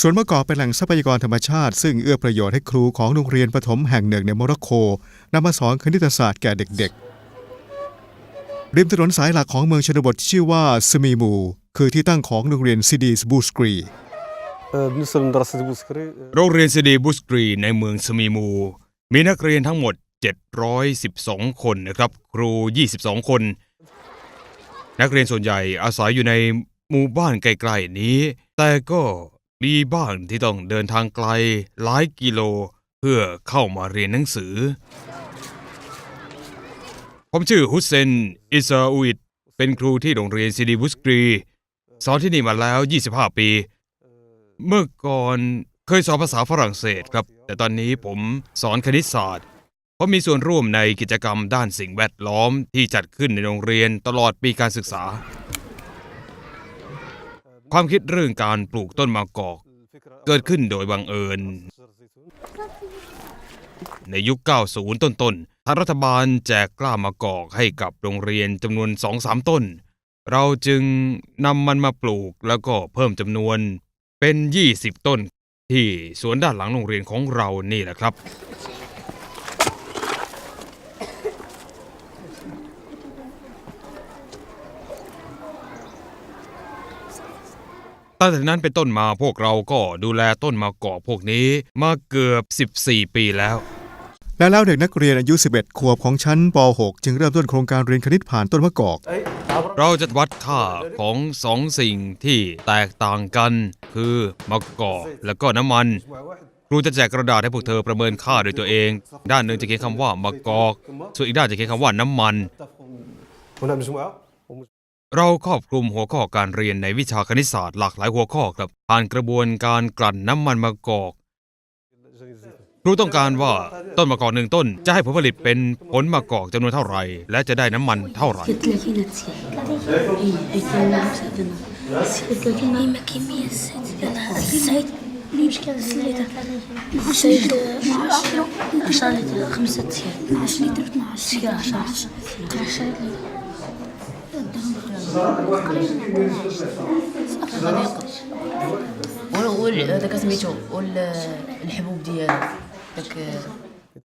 สวนมะกอกเป็นแหล่งทรัพยากรธรรมชาติ ซึ่งเอื้อประโยชน์ให้ครูของโรงเรียนปฐมแห่งหนึ่งในโมร็อกโกนำมาสอนคณิตศาสตร์แก่เด็กๆ ริมถนนสายหลักของเมืองชนบทชื่อว่าสมีมู คือที่ตั้งของโรงเรียนซิดีสบูสกรีโรงเรียนซิดีบูสกรีในเมืองสมีมู มีนักเรียนทั้งหมด 712 คนนะครับ ครู 22 คน นักเรียนส่วนใหญ่อาศัยอยู่ในหมู่บ้านไกลๆนี้ แต่ก็ มีบ้างที่ต้องเดินทางไกลหลายกิโล เพื่อเข้ามาเรียนหนังสือ ผมชื่อฮุสเซน อิซาอุอิดเป็นครูที่โรงเรียนซีดีบุสกรี สอนที่นี่มาแล้ว 25 ปี เมื่อก่อนเคยสอนภาษาฝรั่งเศสครับ แต่ตอนนี้ผมสอนคณิตศาสตร์ ผมมีส่วนร่วมในกิจกรรมด้านสิ่งแวดล้อมที่จัดขึ้นในโรงเรียนตลอดปีการศึกษา ความคิดเรื่องการปลูกต้นมะกอก เกิดขึ้นโดยบังเอิญ ในยุค 90 ต้นๆทางรัฐบาลแจกกล้ามะกอกให้กับโรงเรียนจำนวน 2-3 ต้น เราจึงนำมันมาปลูกแล้วก็เพิ่มจำนวนเป็น 20 ต้น ที่สวนด้านหลังโรงเรียนของเรานี่แหละครับ ตั้งแต่นั้นเป็นต้นมาพวกเราก็ดูแลต้นมะกอกพวกนี้มาเกือบ 14 ปีแล้ว และแล้วเด็กนักเรียนอายุ 11 ขวบของชั้นป .6 จึงเริ่มต้นโครงการเรียนคณิตผ่านต้นมะกอก เราจะวัดค่าของสองสิ่งที่แตกต่างกัน คือมะกอกและก็น้ำมัน ครูจะแจกกระดาษให้พวกเธอประเมินค่าด้วยตัวเอง ด้านหนึ่งจะเขียนคำว่ามะกอก ส่วนอีกด้านจะเขียนคำว่าน้ำมัน เราครอบคลุมหัวข้อการเรียนในวิชาคณิตศาสตร์หลากหลายหัวข้อครับผ่านกระบวนการกลั่นน้ำมันมะกอกครูต้องการว่าต้นมะกอกหนึ่งต้น จะให้ผลผลิตเป็นผลมะกอกจำนวนเท่าไหร่ และจะได้น้ำมันเท่าไหร่ 10 لتر 5 أيام 10 لتر 12 10 10 لتر وال هذاك سميتو والحبوب ديالو داك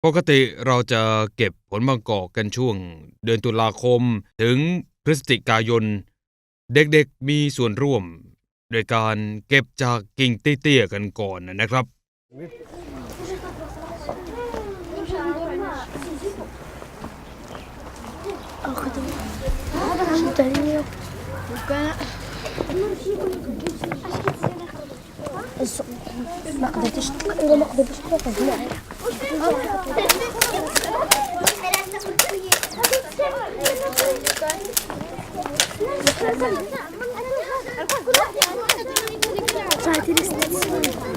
ปกติเราจะเก็บผลมะกอกกันช่วง เดือนตุลาคมถึงพฤศจิกายน เด็กๆมีส่วนร่วม โดยการเก็บจากกิ่งเตี้ยๆกันก่อนนะครับ ما قدرتش ما قدرتش تنقذ معايا صافي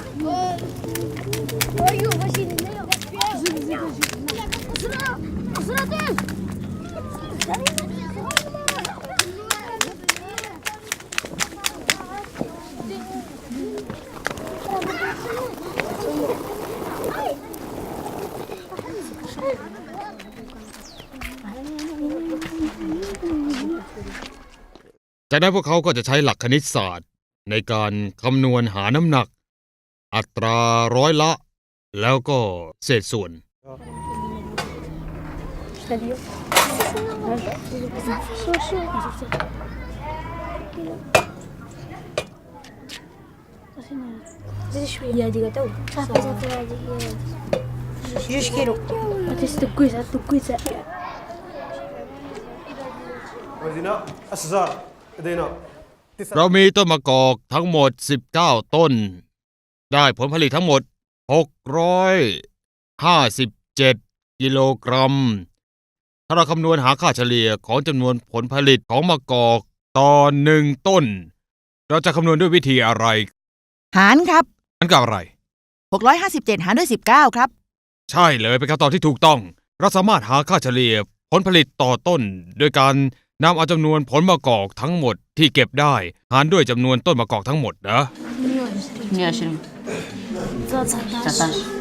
จากนั้นพวกเขาก็จะใช้หลักคณิตศาสตร์ ในการคำนวณหาน้ำหนัก อัตราร้อยละ แล้วก็เศษส่วน 10 เรามีต้นมะกอกทั้งหมด 19 ต้น ได้ผลผลิตทั้งหมด 657 กิโลกรัม ถ้าเราคำนวณหาค่าเฉลี่ยของจำนวนผลผลิตของมะกอกต่อหนึ่งต้น เราจะคำนวณด้วยวิธีอะไร หารครับหารกับอะไร 657 หารด้วย 19 ครับ ใช่เลยเป็นคำตอบที่ถูกต้อง เราสามารถหาค่าเฉลี่ยผลผลิตต่อต้น โดยการ นำเอาจำนวนผลมะกอกทั้งหมดที่เก็บได้หารด้วยจำนวนต้นมะกอกทั้งหมดนะ22 19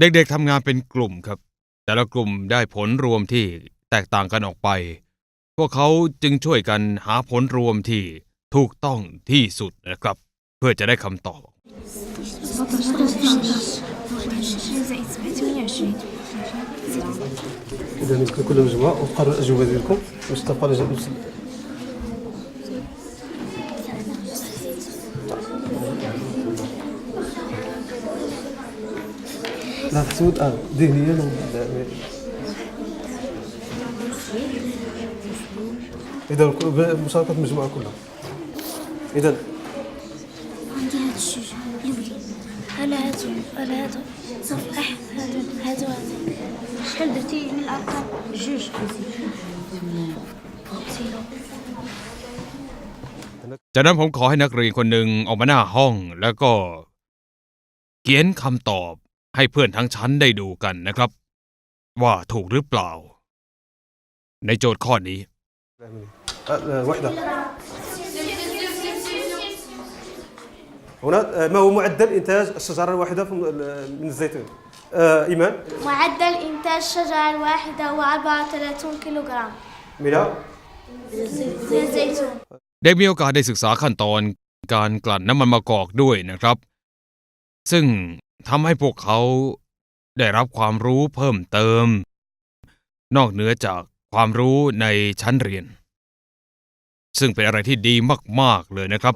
เด็กๆทำงานเป็นกลุ่มครับ แต่ละกลุ่มได้ผลรวมที่แตกต่างกันออกไป พวกเขาจึงช่วยกันหาผลรวมที่ถูกต้องที่สุดนะครับ เพื่อจะได้คำตอบ اذا نسكن كل مجموعة وقرر الاجوبه ديالكم. مصطفى رجب لا تسود آه ذهنيا. إذا مشاركة المجموعه كلها. اذا عندي هذا الشجاع الاولي على هذا على هذا จากนั้นผมขอให้นักเรียนคนหนึ่งออกมาหน้าห้อง แล้วก็ เขียนคำตอบให้เพื่อนทั้งชั้นได้ดูกันนะครับ ว่าถูกหรือเปล่า ในโจทย์ข้อนี้ آه، واحده هنا آه، ما هو معدل انتاج الشجره الواحده في- من الزيتون آه، ايمان معدل إنتاج الشجرة الواحدة هو 34 كيلوغرام من من الزيتون ได้มีโอกาสได้ศึกษาขั้นตอนการกลั่นน้ำมันมะกอกด้วยนะครับ ซึ่งทำให้พวกเขาได้รับความรู้เพิ่มเติม นอกเหนือจากความรู้ในชั้นเรียน ซึ่งเป็นอะไรที่ดีมาก ๆ เลยนะครับ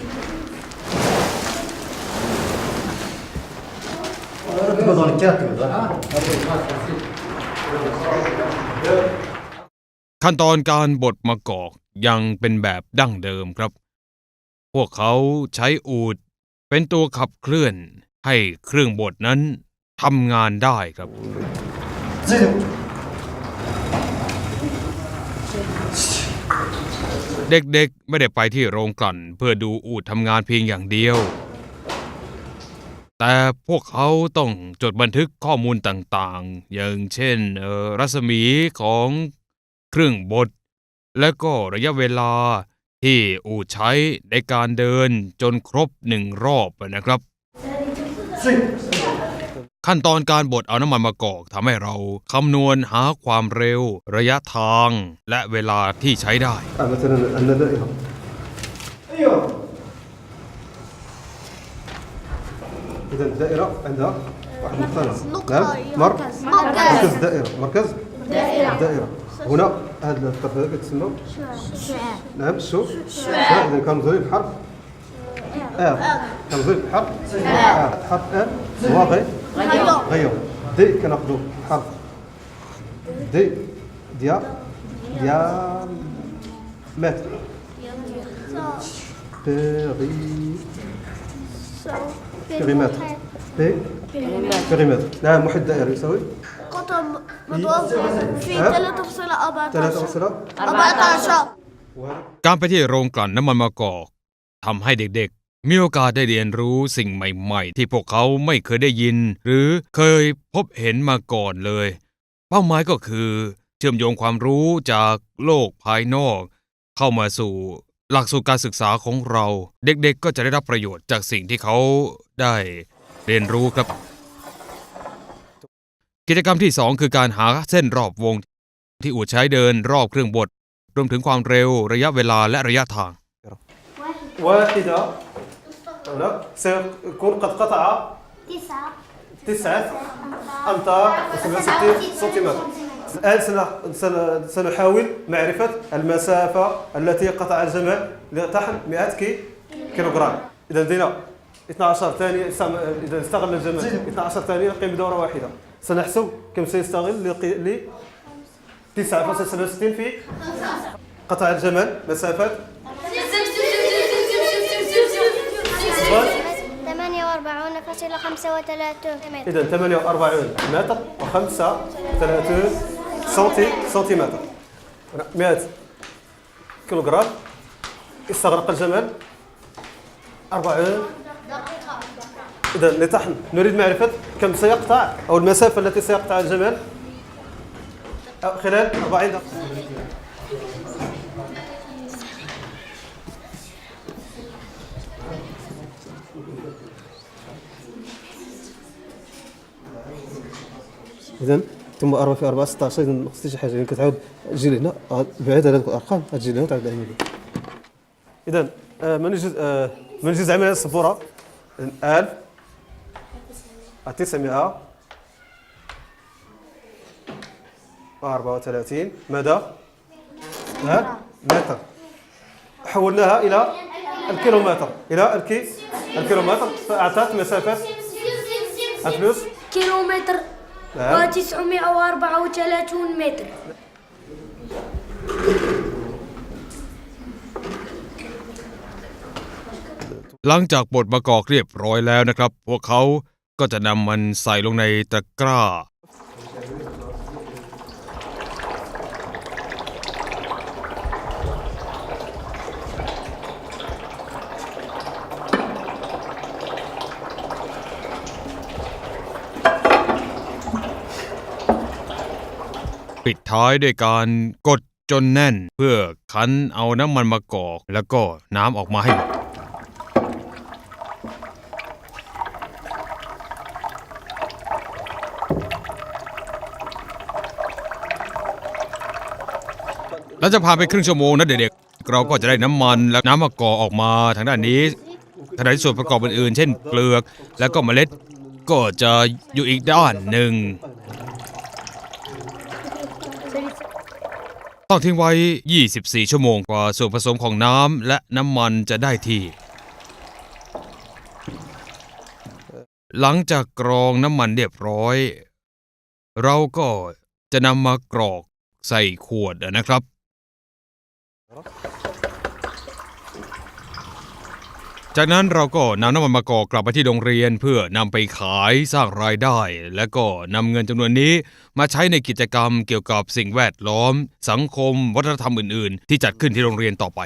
Ah, ขั้นตอนการบดมะกอกยังเป็นแบบดั้งเดิมครับ พวกเขาใช้อูดเป็นตัวขับเคลื่อนให้เครื่องบดนั้นทำงานได้ครับ เด็กๆไม่ได้ไปที่โรงกลั่นเพื่อดูอูดทำงานเพียงอย่างเดียว แต่พวกเขาต้องจดบันทึกข้อมูลต่างๆ อย่างเช่นรัศมีของเครื่องบด และก็ระยะเวลาที่อูใช้ในการเดินจนครบหนึ่งรอบนะครับ ขั้นตอนการบดเอาน้ำมันมะกอกทำให้เราคำนวณหาความเร็ว ระยะทางและเวลาที่ใช้ได้ إذا الدائرة عندها واحد المختلف نعم. مركز. مركز. دائرة. مركز. دائرة. دائرة. هنا هذا الطرف هذا كتسمى شعاع نعم. شو؟ شعاع إذا كنزوري بحرف كان كنزوري بحرف ار حرف آه. ار آه. واضح غير. دي كناخذو حرف. دي. ديا. ديا. متر. بيري بيريمتر بي بيريمتر نعم محيط دائري يساوي قطر مضروب في ها؟ 3.14 ثلاثة وصلة 14 وهذا การไปที่โรงกลั่นน้ำมันมะกอกทำให้เด็กๆ มีโอกาสได้เรียนรู้สิ่งใหม่ๆ ที่พวกเขาไม่เคยได้ยิน หรือเคยพบเห็นมาก่อนเลย เป้าหมายก็คือ เชื่อมโยงความรู้จากโลกภายนอก เข้ามาสู่หลักสูตรการศึกษาของเรา เด็กๆ ก็จะได้รับประโยชน์จากสิ่งที่เขา ได้เรียนรู้ครับ กิจกรรมที่ 2 คือการหาเส้นรอบวง ที่อูดใช้เดินรอบเครื่องบด รวมถึงความเร็วระยะเวลาและระยะทาง واحدة هنا سيكون قد قطع تسعة تسعة أمتار و67 سنتيمتر الآن سن- سن- سنحاول معرفة المسافة التي قطع الجمل لطحن 100 كي كيلوغرام إذا لدينا 12 ثانية استعم- إذا استغل الجمل 12 ثانية نقيم بدورة واحدة. سنحسب كم سيستغل ل 9.67 في قطع الجمل. مسافة. 28 متر إذا 48 متر و35 سنتي سنتيمتر. 100 كيلوغرام. استغرق الجمل. 40 إذا لتحن نريد معرفة كم سيقطع أو المسافة التي سيقطع الجمل أو خلال 40 دقيقة. اذا ثم 4 في 4 16 اذا ما خصنيش حاجة يعني كتعاود تجي لهنا. غاد- بعيد على هذوك الأرقام. غتجي لهنا وتعاود اذا آه، من يجوز آه، من يجوز عمليه السبوره 1000 900 34 مدى ها متر حولناها الى الكيلومتر الى الكي الكيلومتر فاعطت مسافه الفلوس كيلومتر نعم. و934 متر หลังจากบดมะกอกเรียบร้อยแล้วนะครับ พวกเขา ก็จะนำมันใส่ลงในตะกร้า ปิดท้ายด้วยการกดจนแน่นเพื่อคั้นเอาน้ำมันมะกอก แล้วก็น้ำออกมาให้หมด แล้วจะผ่านไปครึ่งชั่วโมงนะเด็กๆ เราก็จะได้น้ำมันและน้ำมะกอกออกมาทางด้านนี้ขณะที่ส่วนประกอบอื่นๆ เช่นเปลือก แล้วก็เมล็ดก็จะอยู่อีกด้านหนึ่ง ต้องทิ้งไว้ 24 ชั่วโมงกว่าส่วนผสมของน้ำและน้ำมันจะได้ที่ หลังจากกรองน้ำมันเรียบร้อย เราก็จะนำมากรอกใส่ขวดนะครับ จากนั้นเราก็นำน้ำมันมะกอกกลับไปที่โรงเรียนเพื่อนำไปขายสร้างรายได้ และก็นำเงินจำนวนนี้มาใช้ในกิจกรรมเกี่ยวกับสิ่งแวดล้อม สังคม วัฒนธรรมอื่น ๆ ที่จัดขึ้นที่โรงเรียนต่อไป